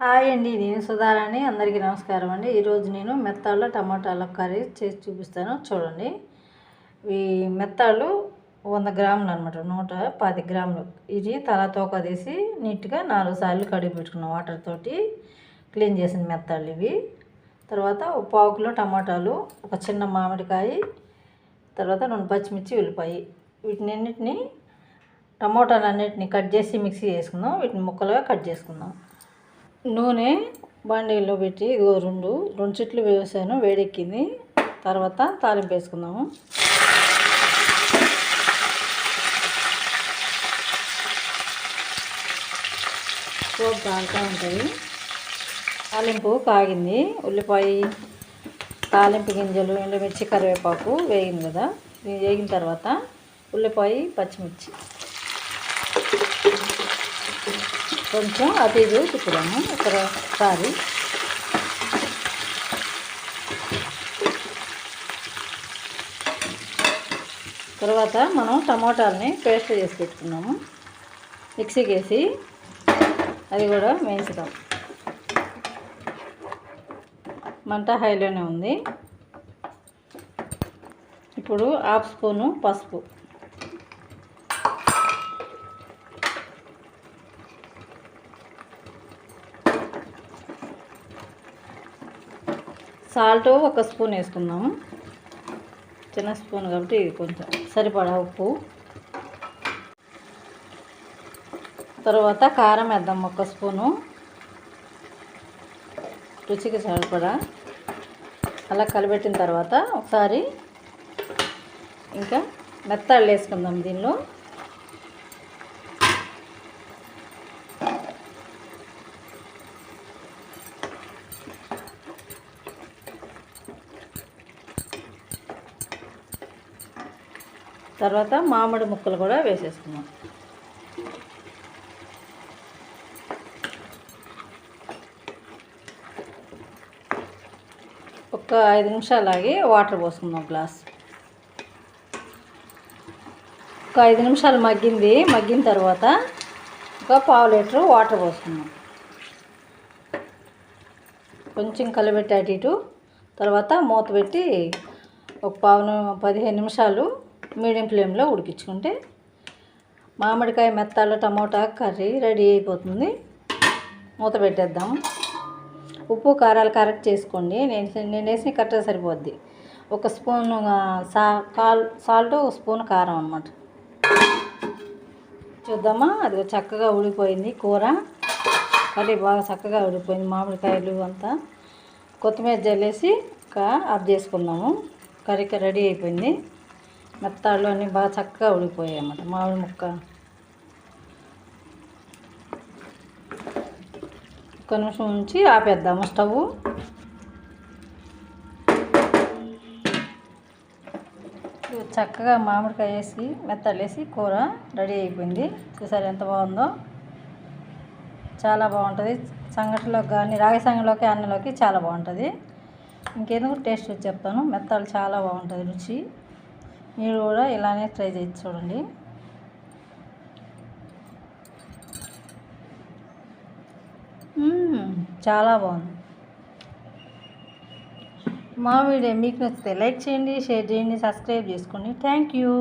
Hi అండి నేను సుధారాణి. అందరికీ నమస్కారం అండి. ఈరోజు నేను మెత్తాళ్ళ టమాటాల కర్రీ చేసి చూపిస్తాను. చూడండి. ఈ మెత్తాళ్ళు వంద గ్రాములు అనమాట నూట పది గ్రాములు. ఇది తల తోక తీసి నీట్గా నాలుగు సార్లు కడిగి పెట్టుకున్న వాటర్ తోటి. క్లీన్ చేసిన మెత్తాళ్ళు ఇవి. తర్వాత ఒక పావు కిలో టమాటాలు ఒక చిన్న మామిడికాయ తర్వాత రెండు పచ్చిమిర్చి ఉల్లిపాయ. వీటిని టమాటాలు అన్నిటిని కట్ చేసి మిక్సీ చేసుకుందాం. వీటిని ముక్కలుగా కట్ చేసుకుందాం. నూనె బండిలో పెట్టి ఇదిగో రెండు రెండు చెట్లు వేసాను వేడెక్కింది. తర్వాత తాలింపు వేసుకుందాము. పోపు కాలుతూ ఉంటుంది. తాలింపు కాగింది. ఉల్లిపాయ తాలింపు గింజలు ఎండుమిర్చి కరివేపాకు వేగింది కదా. వేగిన తర్వాత ఉల్లిపాయ పచ్చిమిర్చి. కొంచెం అది ఇటు తిప్పుదాము ఒకసారి తర్వాత మనం టమోటాలని పేస్ట్ చేసి పెట్టుకున్నాము. మిక్సీకి వేసి అది కూడా వేయించుదాం. మంట హైలోనే ఉంది. ఇప్పుడు హాఫ్ స్పూను పసుపు. సాల్ట్ ఒక స్పూన్ వేసుకుందాము. చిన్న స్పూన్ కాబట్టి ఇది కొంచెం సరిపడా ఉప్పు. తర్వాత కారం వేద్దాం ఒక స్పూను. రుచికి సరిపడా. అలా కలిపెట్టిన తర్వాత ఒకసారి ఇంకా మెత్తళ్ళు వేసుకుందాం దీనిలో. తర్వాత మామిడి ముక్కలు కూడా వేసేసుకున్నాం ఒక ఐదు నిమిషాలు ఆగి వాటర్ పోసుకుందాం గ్లాస్. ఒక ఐదు నిమిషాలు మగ్గింది మగ్గిన తర్వాత ఒక పావు లీటరు వాటర్ పోసుకుందాం. కొంచెం కలబెట్టి అటు ఇటు తర్వాత మూత పెట్టి ఒక పావు పదిహేను నిమిషాలు మీడియం ఫ్లేమ్లో ఉడికించుకుంటే మామిడికాయ మెత్తాల టమోటా కర్రీ రెడీ అయిపోతుంది. మూత పెట్టేద్దాం. ఉప్పు కారాలు కరెక్ట్ చేసుకోండి. నేను నేను వేసిన కరెక్ట్గా సరిపోద్ది. ఒక స్పూన్ సా కాల్ సాల్ట్ ఒక స్పూన్ కారం అనమాట చూద్దామా? అది చక్కగా ఉడిపోయింది కూర. కర్రీ బాగా చక్కగా ఉడిపోయింది మామిడికాయలు అంతా. కొత్తిమీర జల్లేసి ఇంకా ఆఫ్ చేసుకున్నాము కర్రీ రెడీ అయిపోయింది. మెత్తాళ్ళు అన్నీ బాగా చక్కగా ఉడిపోయాయి అన్నమాట మామిడి ముక్క. ఒక్క నిమిషం ఉంచి ఆపేద్దాము స్టవ్ చక్కగా మామిడికాయ వేసి మెత్తలేసి కూర రెడీ అయిపోయింది. చూసారు ఎంత బాగుందో? చాలా బాగుంటుంది. సంగటిలోకి కానీ రాగి సంగటిలోకి అన్నలోకి చాలా బాగుంటుంది. ఇంకెందుకు టేస్ట్ చెప్తాను. మెత్తాలు చాలా బాగుంటుంది రుచి. మీరు కూడా ఇలానే ట్రై చేసి చూడండి. చాలా బాగుంది. మా వీడియో మీకు నచ్చితే లైక్ చేయండి షేర్ చేయండి సబ్స్క్రైబ్ చేసుకోండి. Thank you.